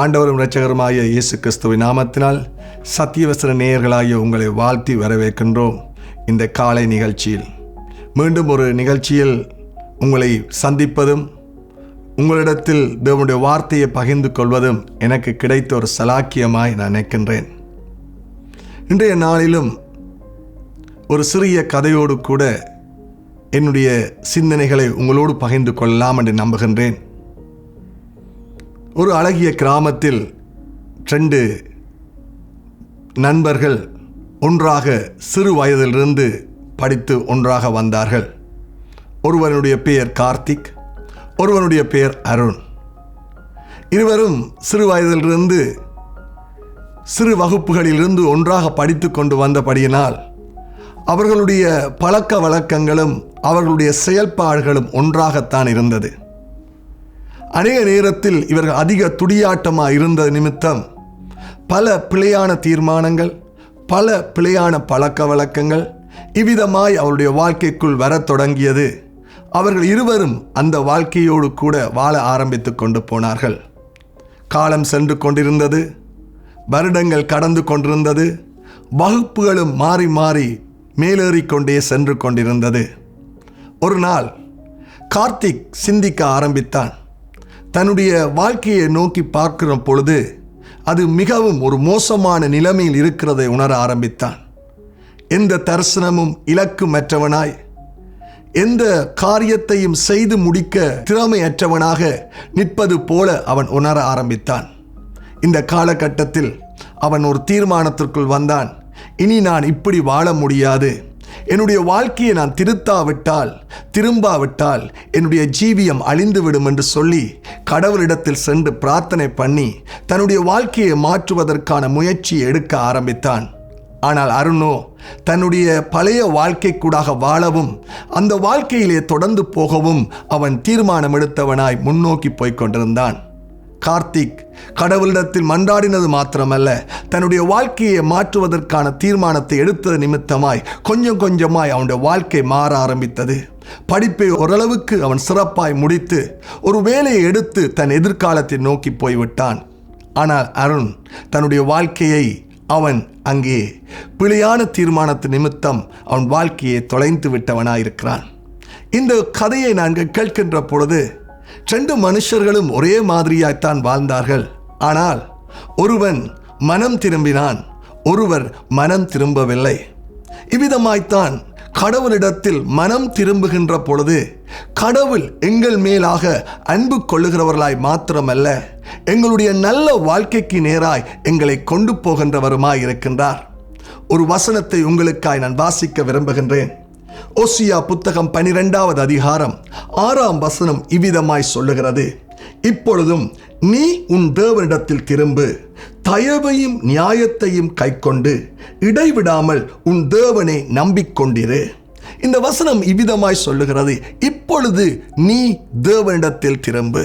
ஆண்டவரும் இரட்சகருமாய இயேசு கிறிஸ்துவின் நாமத்தினால் சத்தியவசன நேயர்களாகிய உங்களை வாழ்த்தி வரவேற்கின்றோம் இந்த காலை நிகழ்ச்சியில். மீண்டும் ஒரு நிகழ்ச்சியில் உங்களை சந்திப்பதும் உங்களிடத்தில் தேவனுடைய வார்த்தையை பகிர்ந்து கொள்வதும் எனக்கு கிடைத்த ஒரு சலாக்கியமாய் நான் நினைக்கின்றேன். இன்றைய நாளிலும் ஒரு சிறிய கதையோடு கூட என்னுடைய சிந்தனைகளை உங்களோடு பகிர்ந்து கொள்ளலாம் என்று நம்புகின்றேன். ஒரு அழகிய கிராமத்தில் ரெண்டு நண்பர்கள் ஒன்றாக சிறு வயதிலிருந்து படித்து ஒன்றாக வந்தார்கள். ஒருவனுடைய பெயர் கார்த்திக் ஒருவனுடைய பெயர் அருண். இருவரும் சிறு வயதிலிருந்து சிறு வகுப்புகளிலிருந்து ஒன்றாக படித்து கொண்டு வந்தபடியினால் அவர்களுடைய பழக்க வழக்கங்களும் அவர்களுடைய செயல்பாடுகளும் ஒன்றாகத்தான் இருந்தது. அநேக நேரத்தில் இவர்கள் அதிக துடியாட்டமாக இருந்த நிமித்தம் பல பிழையான தீர்மானங்கள் பல பிழையான பழக்க வழக்கங்கள் இவ்விதமாய் அவருடைய வாழ்க்கைக்குள் வரத் தொடங்கியது. அவர்கள் இருவரும் அந்த வாழ்க்கையோடு கூட வாழ ஆரம்பித்து கொண்டு போனார்கள். காலம் சென்று கொண்டிருந்தது வருடங்கள் கடந்து கொண்டிருந்தது வகுப்புகளும் மாறி மாறி மேலேறிக்கொண்டே சென்று கொண்டிருந்தது. ஒரு நாள் கார்த்திக் சிந்திக்க ஆரம்பித்தான். தன்னுடைய வாழ்க்கையை நோக்கி பார்க்கிற பொழுது அது மிகவும் ஒரு மோசமான நிலைமையில் இருக்கிறதை உணர ஆரம்பித்தான். எந்த தரிசனமும் இலக்குமற்றவனாய் எந்த காரியத்தையும் செய்து முடிக்க திறமையற்றவனாக நிற்பது போல அவன் உணர ஆரம்பித்தான். இந்த காலகட்டத்தில் அவன் ஒரு தீர்மானத்திற்குள் வந்தான். இனி நான் இப்படி வாழ முடியாது. என்னுடைய வாழ்க்கையை நான் திருத்தாவிட்டால் திரும்பாவிட்டால் என்னுடைய ஜீவியம் அழிந்துவிடும் என்று சொல்லி கடவுளிடத்தில் சென்று பிரார்த்தனை பண்ணி தன்னுடைய வாழ்க்கையை மாற்றுவதற்கான முயற்சியை எடுக்க ஆரம்பித்தான். ஆனால் அருணோ தன்னுடைய பழைய வாழ்க்கைக்கூடாக வாழவும் அந்த வாழ்க்கையிலே தொடர்ந்து போகவும் அவன் தீர்மானம் எடுத்தவனாய் முன்னோக்கி போய்க் கொண்டிருந்தான். கார்த்திக் கடவுளிடத்தில் மன்றாடினது மாத்திரமல்ல தன்னுடைய வாழ்க்கையை மாற்றுவதற்கான தீர்மானத்தை எடுத்தது நிமித்தமாய் கொஞ்சம் கொஞ்சமாய் அவனுடைய வாழ்க்கை மாற ஆரம்பித்தது. படிப்பை ஓரளவுக்கு அவன் சிறப்பாய் முடித்து ஒரு வேலையை எடுத்து தன் எதிர்காலத்தை நோக்கி போய்விட்டான். ஆனால் அருண் தன்னுடைய வாழ்க்கையை அவன் அங்கே பிழையான தீர்மானத்து நிமித்தம் அவன் வாழ்க்கையை தொலைந்து விட்டவனாயிருக்கிறான். இந்த கதையை நாங்கள் கேட்கின்ற பொழுது ரெண்டு மனுஷர்களும் ஒரே மாதிரியாய்த்தான் வாழ்ந்தார்கள். ஆனால் ஒருவன் மனம் திரும்பினான் ஒருவர் மனம் திரும்பவில்லை. இவ்விதமாய்த்தான் கடவுளிடத்தில் மனம் திரும்புகின்ற பொழுது கடவுள் எங்கள் மேலாக அன்பு கொள்ளுகிறவர்களாய் மாத்திரமல்ல எங்களுடைய நல்ல வாழ்க்கைக்கு நேராய் எங்களை கொண்டு போகின்றவருமாய் இருக்கின்றார் ஒரு வசனத்தை உங்களுக்காய் நான் வாசிக்க விரும்புகின்றேன். ஓசியா புத்தகம் பனிரெண்டாவது அதிகாரம் ஆறாம் வசனம் இவ்விதமாய் சொல்லுகிறது. இப்பொழுதும் நீ உன் தேவனிடத்தில் திரும்பு தயவையும் நியாயத்தையும் கைக்கொண்டு இடைவிடாமல் உன் தேவனை நம்பிக்கொண்டிரு. இந்த வசனம் இவ்விதமாய் சொல்லுகிறது இப்பொழுது நீ தேவனிடத்தில் திரும்பு.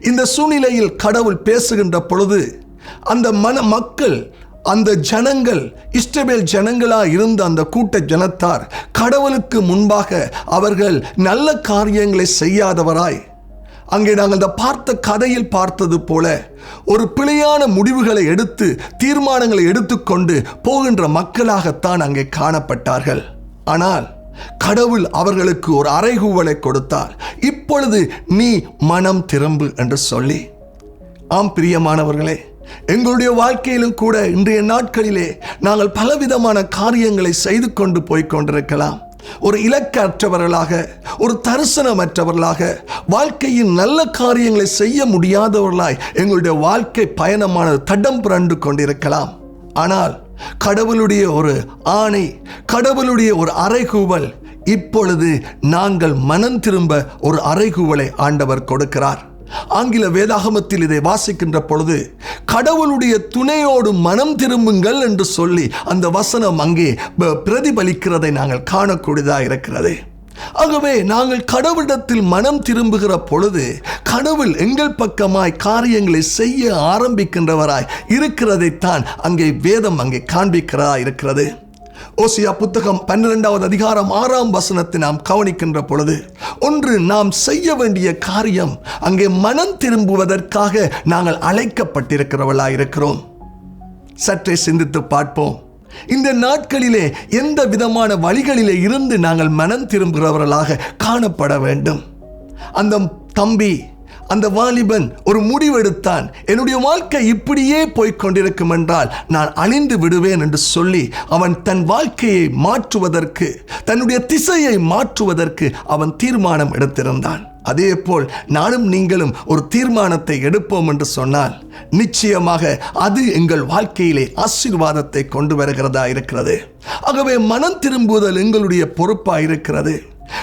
இந்த சூழ்நிலையில் கடவுள் பேசுகின்ற பொழுது அந்த மன மக்கள் அந்த ஜனங்கள் இஸ்ரவேல் ஜனங்களா இருந்த அந்த கூட்ட ஜனத்தார் கடவுளுக்கு முன்பாக அவர்கள் நல்ல காரியங்களை செய்யாதவராய். அங்கே நாங்கள் அந்த பார்த்த கதையில் பார்த்தது போல ஒரு பிழையான முடிவுகளை எடுத்து தீர்மானங்களை எடுத்துக்கொண்டு போகின்ற மக்களாகத்தான் அங்கே காணப்பட்டார்கள். ஆனால் கடவுள் அவர்களுக்கு ஒரு அறைகூவலை கொடுத்தார். இப்பொழுது நீ மனம் திரும்பு என்று சொல்லி. ஆம் பிரியமானவர்களே எங்களுடைய வாழ்க்கையிலும் கூட இன்றைய நாட்களிலே நாங்கள் பலவிதமான காரியங்களை செய்து கொண்டு போய் கொண்டிருக்கலாம். ஒரு இலக்கற்றவர்களாக ஒரு தரிசனமற்றவர்களாக வாழ்க்கையின் நல்ல காரியங்களை செய்ய முடியாதவர்களாய் எங்களுடைய வாழ்க்கை பயணமானது தடம் புரண்டு கொண்டிருக்கலாம். ஆனால் கடவுளுடைய ஒரு ஆணை கடவுளுடைய ஒரு அறைகூவல் இப்பொழுது நாங்கள் மனம் திரும்ப ஒரு அறைகூவலை ஆண்டவர் கொடுக்கிறார். ஆங்கில வேதாகமத்தில் இதை வாசிக்கின்ற பொழுது கடவுளுடைய துணையோடு மனம் திரும்புங்கள் என்று சொல்லி அந்த வசனம் அங்கே பிரதிபலிக்கிறதை நாங்கள் காணக்கூடியதாக இருக்கிறது. ஆகவே நாங்கள் கடவுளிடத்தில் மனம் திரும்புகிற பொழுது கடவுள் எங்கள் பக்கமாய் காரியங்களை செய்ய ஆரம்பிக்கின்றவராய் இருக்கிறதைத்தான் அங்கே வேதம் அங்கே காண்பிக்கிறதா இருக்கிறது. ஓசியா புத்தகம் பன்னிரெண்டாவது அதிகாரம் ஆறாம் வசனத்தை நாம் கவனிக்கின்ற பொழுது ஒன்று நாம் செய்ய வேண்டிய காரியம் அங்கே மனம் திரும்புவதற்காக நாங்கள் அழைக்கப்பட்டிருக்கிறவளாக இருக்கிறோம் சற்றே சிந்தித்து பார்ப்போம். இந்த நாட்களிலே எந்த விதமான வழிகளிலே இருந்து நாங்கள் மனம் திரும்புகிறவர்களாக காணப்பட வேண்டும். அந்த தம்பி அந்த வாலிபன் ஒரு முடிவெடுத்தான். என்னுடைய வாழ்க்கை இப்படியே போய்க் கொண்டிருக்கும் என்றால் நான் அழிந்து விடுவேன் என்று சொல்லி அவன் தன் வாழ்க்கையை மாற்றுவதற்கு தன்னுடைய திசையை மாற்றுவதற்கு அவன் தீர்மானம் எடுத்திருந்தான். அதே போல் நானும் நீங்களும் ஒரு தீர்மானத்தை எடுப்போம் என்று சொன்னால் நிச்சயமாக அது எங்கள் வாழ்க்கையிலே ஆசீர்வாதத்தை கொண்டு வருகிறதா இருக்கிறது. ஆகவே மனம் திரும்புதல் எங்களுடைய பொறுப்பாக இருக்கிறது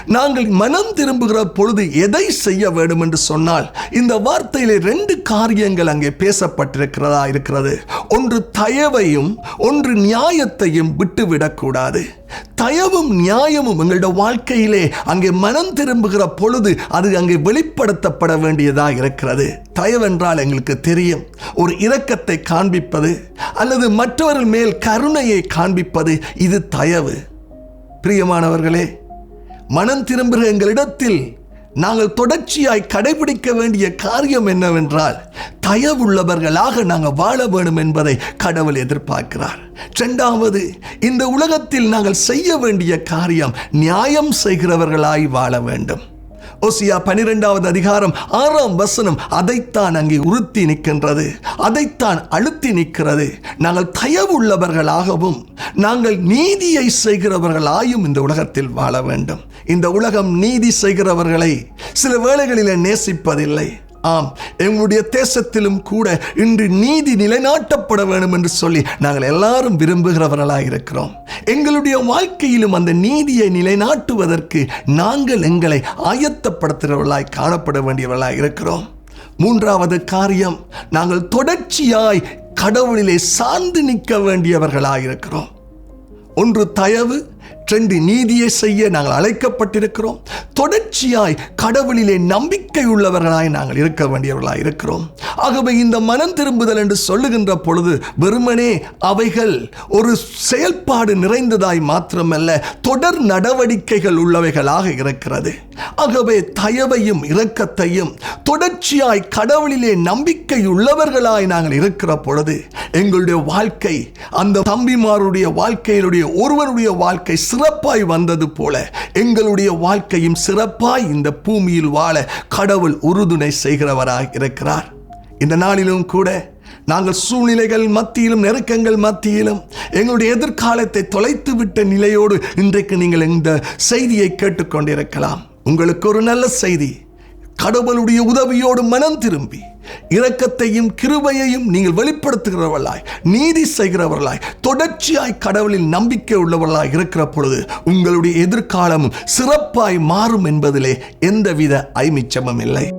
நாங்கள் மனம் திரும்புகிற பொழுது எதை செய்ய வேண்டும் என்று சொன்னால் இந்த வார்த்தையிலே ரெண்டு காரியங்கள் அங்கே பேசப்பட்டிருக்கிறதா இருக்கிறது. ஒன்று தயவையும் ஒன்று நியாயத்தையும் விட்டுவிடக்கூடாது தயவும் நியாயமும் எங்களுடைய வாழ்க்கையிலே அங்கே மனம் திரும்புகிற பொழுது அது அங்கே வெளிப்படுத்தப்பட வேண்டியதா இருக்கிறது. தயவென்றால் எங்களுக்கு தெரியும் ஒரு இரக்கத்தை காண்பிப்பது அல்லது மற்றவர்கள் மேல் கருணையை காண்பிப்பது இது தயவு. பிரியமானவர்களே மனம் திரும்புகிற எங்களிடத்தில் நாங்கள் தொடர்ச்சியாய் கடைபிடிக்க வேண்டிய காரியம் என்னவென்றால் தயவுள்ளவர்களாக நாங்கள் வாழ வேண்டும் என்பதை கடவுள் எதிர்பார்க்கிறார். இரண்டாவது இந்த உலகத்தில் நாங்கள் செய்ய வேண்டிய காரியம் நியாயம் செய்கிறவர்களாய் வாழ வேண்டும். ஓசியா பனிரெண்டாவது அதிகாரம் ஆறாம் வசனம் அதைத்தான் அங்கே உறுத்தி நிற்கின்றது அதைத்தான் அழுத்தி நிற்கிறது. நாங்கள் தயவுள்ளவர்களாகவும் நாங்கள் நீதியை செய்கிறவர்களாயும் இந்த உலகத்தில் வாழ வேண்டும். இந்த உலகம் நீதி செய்கிறவர்களை சில வேளைகளில் நேசிப்பதில்லை. ஆம் எங்களுடைய தேசத்திலும் கூட இன்று நீதி நிலைநாட்டப்பட வேண்டும் என்று சொல்லி நாங்கள் எல்லாரும் விரும்புகிறவர்களாக இருக்கிறோம். எங்களுடைய வாழ்க்கையிலும் அந்த நீதியை நிலைநாட்டுவதற்கு நாங்கள் எங்களை ஆயத்தப்படுத்துகிறவர்களாய் காணப்பட வேண்டியவர்களாக இருக்கிறோம். மூன்றாவது காரியம் நாங்கள் தொடர்ச்சியாய் கடவுளிலே சார்ந்து நிற்க வேண்டியவர்களாக இருக்கிறோம். ஒன்று தயவு சென்று நீதியை செய்ய நாங்கள் அழைக்கப்பட்டிருக்கிறோம். தொடர்ச்சியாய் கடவுளிலே நம்பிக்கை உள்ளவர்களாய் நாங்கள் இருக்க வேண்டியவர்களாய் இருக்கிறோம். ஆகவே இந்த மனம் திரும்புதல் என்று சொல்லுகின்ற பொழுது வெறுமனே அவைகள் ஒரு செயல்பாடு நிறைந்ததாய் மாத்திரமல்ல தொடர் நடவடிக்கைகள் உள்ளவைகளாக இருக்கிறது. ஆகவே தயவையும் இரக்கத்தையும் தொடர்ச்சியாய் கடவுளிலே நம்பிக்கை உள்ளவர்களாய் நாங்கள் இருக்கிற பொழுது எங்களுடைய வாழ்க்கை அந்த தம்பிமாருடைய வாழ்க்கையினுடைய ஒருவருடைய வாழ்க்கை சிறப்பாய் வந்தது போல எங்களுடைய வாழ்க்கையும் சிறப்பாய் இந்த பூமியில் வாழ கடவுள் உறுதுணை செய்கிறவராய் இருக்கிறார். இந்த நாளிலும் கூட நாங்கள் சூழ்நிலைகள் மத்தியிலும் நெருக்கங்கள் மத்தியிலும் எங்களுடைய எதிர்காலத்தை தொலைத்து விட்ட நிலையோடு இன்றைக்கு நீங்கள் இந்த செய்தியை கேட்டுக்கொண்டிருக்கலாம். உங்களுக்கு ஒரு நல்ல செய்தி. கடவுளுடைய உதவியோடு மனம் திரும்பி. இரக்கத்தையும் கிருபையையும் நீங்கள் வெளிப்படுத்துகிறவர்களாய் நீதி செய்கிறவர்களாய் தொடர்ச்சியாய் கடவுளில் நம்பிக்கை உள்ளவர்களாய் இருக்கிற பொழுது உங்களுடைய எதிர்காலமும் சிறப்பாய் மாறும் என்பதிலே எந்தவித ஐமிச்சமும் இல்லை.